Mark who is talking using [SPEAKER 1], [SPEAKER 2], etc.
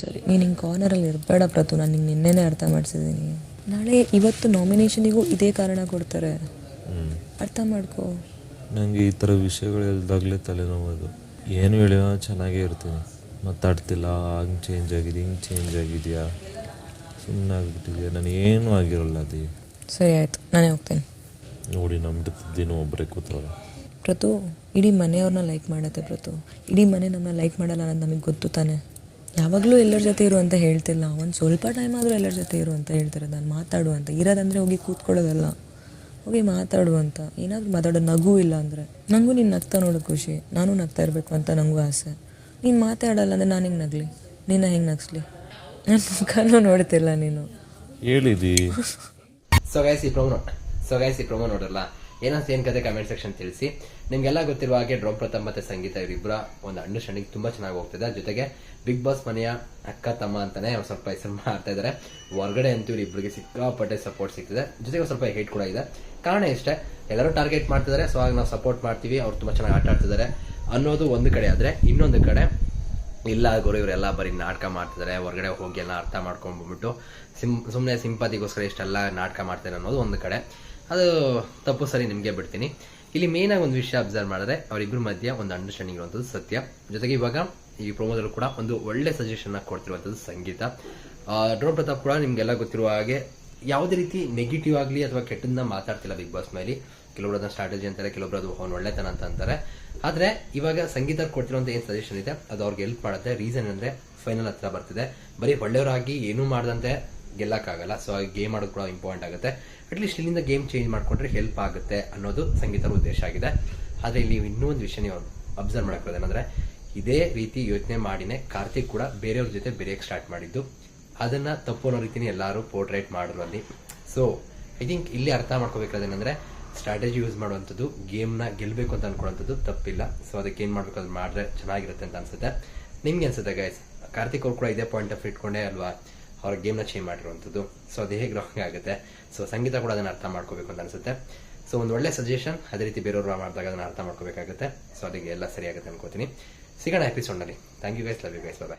[SPEAKER 1] ಸರಿ ನೀನು ಹಿಂಗೆ ಕಾರ್ನರಲ್ಲಿ ಇರಬೇಡ ಪ್ರತು ನಾನು ನಿಂಗೆ ನಿನ್ನೆನೇ ಅರ್ಥ ಮಾಡಿಸಿದ್ದೀನಿ ನಾಳೆ ಇವತ್ತು ನಾಮಿನೇಷನಿಗೂ ಇದೇ ಕಾರಣ ಕೊಡ್ತಾರೆ. ಅರ್ಥ ಮಾಡ್ಕೋ.
[SPEAKER 2] ನನಗೆ ಈ ಥರ ವಿಷಯಗಳು ಎಲ್ದಾಗಲೇ ತಲೆನೋವು ಏನು ಹೇಳಿನ ಚೆನ್ನಾಗೇ ಇರ್ತೀನಿ. ಮಾತಾಡ್ತಿಲ್ಲ ಹಂಗೆ ಚೇಂಜ್ ಆಗಿದೆ ಹಿಂಗೆ ಚೇಂಜ್ ಆಗಿದೆಯಾ? ಸುಮ್ಮನೆ ಆಗಿಬಿಟ್ಟಿದೆಯಾ ನಾನು ಏನೂ ಆಗಿರೋಲ್ಲ ಅದು.
[SPEAKER 1] ಸರಿ ಆಯಿತು. ನಾನೇ ಹೋಗ್ತೇನೆ.
[SPEAKER 2] ನೋಡಿ ನಮ್ಮ ದಿನ ಒಬ್ಬರೇ ಕೂತವ್ರೆ.
[SPEAKER 1] ಪ್ರತು ಇಡೀ ಮನೆಯವ್ರನ್ನ ಲೈಕ್ ಮಾಡತ್ತೆ ಪ್ರತು. ಇಡೀ ಮನೆ ನಮ್ಮನ್ನ ಲೈಕ್ ಮಾಡಲ್ಲ ಅನ್ನೋದು ನಮಗೆ ಗೊತ್ತು ತಾನೆ? ಯಾವಾಗಲೂ ಎಲ್ಲರ ಜೊತೆ ಇರು ಅಂತ ಹೇಳ್ತಿಲ್ಲ. ಒಂದು ಸ್ವಲ್ಪ ಟೈಮ್ ಆದರೂ ಎಲ್ಲರ ಜೊತೆ ಇರು ಅಂತ ಹೇಳ್ತಾರೆ ನಾನು ಮಾತಾಡು ಅಂತ. ಇರೋದಂದರೆ ಹೋಗಿ ಕೂತ್ಕೊಳ್ಳೋದಲ್ಲ. ಹೋಗಿ ಮಾತಾಡು ಅಂತ. ಏನಾದರೂ ಮಾತಾಡೋ ನಗು ಇಲ್ಲ ಅಂದರೆ. ನನಗೂ ನೀನು ನಗ್ತಾ ನೋಡೋ ಖುಷಿ. ನಾನು ನಗ್ತಾ ಇರಬೇಕು ಅಂತ ನನಗೂ ಆಸೆ. ನೀನು ಮಾತಾಡಲ್ಲ ಅಂದರೆ ನಾನು ಹಿಂಗೆ ನಗಲಿ? ನಿನ್ನ ಹೆಂಗೆ ನಗಿಸ್ಲಿ? ನನ್ನ ಮುಖನೂ ನೋಡ್ತಿಲ್ಲ ನೀನು.
[SPEAKER 2] ಹೇಳಿದಿ.
[SPEAKER 3] ಸೊ ಗೈಸ್ ಈ ಪ್ರೊಮೋ ಸೊ ಪ್ರೊಮೋ ನೋಡಲ್ಲ. ಏನಂತ ಏನ್ ಕತೆ ಕಮೆಂಟ್ ಸೆಕ್ಷನ್ ತಿಳಿಸಿ. ನಿಮ್ಗೆಲ್ಲ ಗೊತ್ತಿರುವ ಹಾಗೆ ಡ್ರೋಮ್ ಪ್ರತಾಪ್ ಮತ್ತೆ ಸಂಗೀತ ಇವರಿಬ್ಬರ ಒಂದು ಅಂಡರ್ಸ್ಟ್ಯಾಂಡಿಂಗ್ ತುಂಬಾ ಚೆನ್ನಾಗಿ ಹೋಗ್ತಿದೆ. ಜೊತೆಗೆ ಬಿಗ್ ಬಾಸ್ ಮನೆಯ ಅಕ್ಕ, ತಮ್ಮ ಅಂತಾನೆ ಒಂದ್ ಸ್ವಲ್ಪ ಹೆಸರು ಮಾಡ್ತಾ ಇದಾರೆ. ಹೊರಗಡೆ ಅಂತೂ ಇಬ್ಬರಿಗೆ ಸಿಕ್ಕಾಪಟ್ಟೆ ಸಪೋರ್ಟ್ ಸಿಗ್ತಿದೆ. ಜೊತೆಗೆ ಸ್ವಲ್ಪ ಹೇಟ್ ಕೂಡ ಇದೆ. ಕಾರಣ ಇಷ್ಟೇ, ಎಲ್ಲರೂ ಟಾರ್ಗೆಟ್ ಮಾಡ್ತಿದ್ದಾರೆ. ಸೊ ಆಗ ನಾವು ಸಪೋರ್ಟ್ ಮಾಡ್ತೀವಿ. ಅವ್ರು ತುಂಬಾ ಚೆನ್ನಾಗಿ ಆಟ ಆಡ್ತಿದ್ದಾರೆ. ಅನ್ನೋದು ಒಂದು ಕಡೆ ಆದ್ರೆ ಇನ್ನೊಂದು ಕಡೆ ಇಲ್ಲ, ಗುರು, ಇವರೆಲ್ಲ ಬರೀ ನಾಟಕ ಮಾಡ್ತಿದ್ದಾರೆ. ಹೊರಗಡೆ ಹೋಗಿ ಎಲ್ಲ ಅರ್ಥ ಮಾಡ್ಕೊಂಡ್ಬಿಟ್ಟು ಸಿಂ ಸುಮ್ಮನೆ ಸಿಂಪತಿಗೋಸ್ಕರ ಇಷ್ಟೆಲ್ಲ ನಾಟಕ ಮಾಡ್ತಾರೆ ಅನ್ನೋದು ಒಂದು ಕಡೆ. ಅದು ತಪ್ಪು ಸರಿ ನಿಮಗೆ ಬಿಡ್ತೀನಿ. ಇಲ್ಲಿ ಮೇನ್ ಆಗಿ ಒಂದು ವಿಷಯ ಅಬ್ಸರ್ವ್ ಮಾಡಿದ್ರೆ ಅವರಿಬ್ಬರ ಮಧ್ಯ ಒಂದು ಅಂಡರ್ಸ್ಟ್ಯಾಂಡಿಂಗ್ ಇರುವಂಥದ್ದು ಸತ್ಯ. ಜೊತೆಗೆ ಇವಾಗ ಈ ಪ್ರೋಮೋದಲ್ಲೂ ಕೂಡ ಒಂದು ಒಳ್ಳೆ ಸಜೆಷನ್ ಕೊಡ್ತಿರುವಂಥದ್ದು ಸಂಗೀತ. ಡ್ರೋನ್ ಪ್ರತಾಪ್ ಕೂಡ ನಿಮ್ಗೆಲ್ಲ ಗೊತ್ತಿರುವ ಹಾಗೆ ಯಾವುದೇ ರೀತಿ ನೆಗೆಟಿವ್ ಆಗಲಿ ಅಥವಾ ಕೆಟ್ಟದನ್ನ ಮಾತಾಡ್ತಿಲ್ಲ ಬಿಗ್ ಬಾಸ್ ಮೇಲೆ ಕೆಲವರು ಅದನ್ನ ಸ್ಟ್ರಾಟಜಿ ಅಂತಾರೆ ಕೆಲವೊಬ್ರು ಅದು ಅವ್ನು ಒಳ್ಳೆತನ ಅಂತ ಅಂತಾರೆ. ಆದ್ರೆ ಇವಾಗ ಸಂಗೀತ ಕೊಡ್ತಿರುವಂತ ಏನ್ ಸಜೆಷನ್ ಇದೆ, ಅದು ಅವ್ರಿಗೆ ಹೆಲ್ಪ್ ಮಾಡುತ್ತೆ. ರೀಸನ್ ಅಂದ್ರೆ ಫೈನಲ್ ಹತ್ರ ಬರ್ತಿದೆ. ಬರೀ ಒಳ್ಳೆಯವರಾಗಿ ಏನೂ ಮಾಡದಂತೆ ಗೆಲ್ಲಕ್ಕಾಗಲ್ಲ. ಸೊ ಆ ಗೇಮ್ ಆಡೋದು ಕೂಡ ಇಂಪಾರ್ಟೆಂಟ್ ಆಗುತ್ತೆ. ಅಟ್ಲೀಸ್ಟ್ ಇಲ್ಲಿಂದ ಗೇಮ್ ಚೇಂಜ್ ಮಾಡ್ಕೊಂಡ್ರೆ ಹೆಲ್ಪ್ ಆಗುತ್ತೆ ಅನ್ನೋದು ಸಂಗೀತರ ಉದ್ದೇಶ ಆಗಿದೆ. ಆದರೆ ಇಲ್ಲಿ ಇನ್ನೂ ಒಂದು ವಿಷಯ ನೀವು ಅಬ್ಸರ್ವ್ ಮಾಡಕ್ಕೋದು ಏನಂದ್ರೆ, ಇದೇ ರೀತಿ ಯೋಚನೆ ಮಾಡಿನೇ ಕಾರ್ತಿಕ್ ಕೂಡ ಬೇರೆಯವ್ರ ಜೊತೆ ಬೆರೆಯಕ್ಕೆ ಸ್ಟಾರ್ಟ್ ಮಾಡಿದ್ದು. ಅದನ್ನ ತಪ್ಪು ಅನ್ನೋ ರೀತಿನೇ ಎಲ್ಲರೂ ಪೋರ್ಟ್ರೇಟ್ ಮಾಡಿದ್ರು ಅಲ್ಲಿ. ಸೊ ಐ ಥಿಂಕ್ ಇಲ್ಲಿ ಅರ್ಥ ಮಾಡ್ಕೋಬೇಕಾದೇನಂದ್ರೆ ಸ್ಟ್ರಾಟಜಿ ಯೂಸ್ ಮಾಡುವಂಥದ್ದು ಗೇಮ್ನ ಗೆಲ್ಲಬೇಕು ಅಂತ ಅನ್ಕೊಳ್ಳೋಂಥದ್ದು ತಪ್ಪಿಲ್ಲ. ಸೊ ಅದಕ್ಕೆ ಏನು ಮಾಡಬೇಕು? ಅದು ಮಾಡಿದ್ರೆ ಚೆನ್ನಾಗಿರುತ್ತೆ ಅಂತ ಅನ್ಸುತ್ತೆ. ನಿಮ್ಗೆ ಅನ್ಸುತ್ತೆ ಗೈಸ್ ಕಾರ್ತಿಕ್ ಅವ್ರು ಕೂಡ ಇದೇ ಪಾಯಿಂಟ್ ಆಫ್ ಇಟ್ಕೊಂಡೆ ಅಲ್ವಾ? ಅವ್ರ ಗೇಮ್ನ ಚೇಂಜ್ ಮಾಡಿರುವಂಥದ್ದು. ಸೊ ಅದು ಹೇಗೆ ರಾಂಗ್ ಆಗುತ್ತೆ? ಸೊ ಸಂಗೀತ ಕೂಡ ಅದನ್ನ ಅರ್ಥ ಮಾಡ್ಕೋಬೇಕು ಅಂತ ಅನ್ಸುತ್ತೆ. ಸೊ ಒಂದು ಒಳ್ಳೆ ಸಜೆಷನ್ ಅದೇ ರೀತಿ ಬೇರೆಯವರು ಮಾಡಿದಾಗ ಅದನ್ನ ಅರ್ಥ ಮಾಡ್ಕೋಬೇಕಾಗುತ್ತೆ. ಸೊ ಅದಕ್ಕೆ ಎಲ್ಲ ಸರಿಯಾಗುತ್ತೆ ಅನ್ಕೋತೀನಿ. ಸಿಗೋಣ ಎಪಿಸೋಡ್ನಲ್ಲಿ thank you guys love you guys bye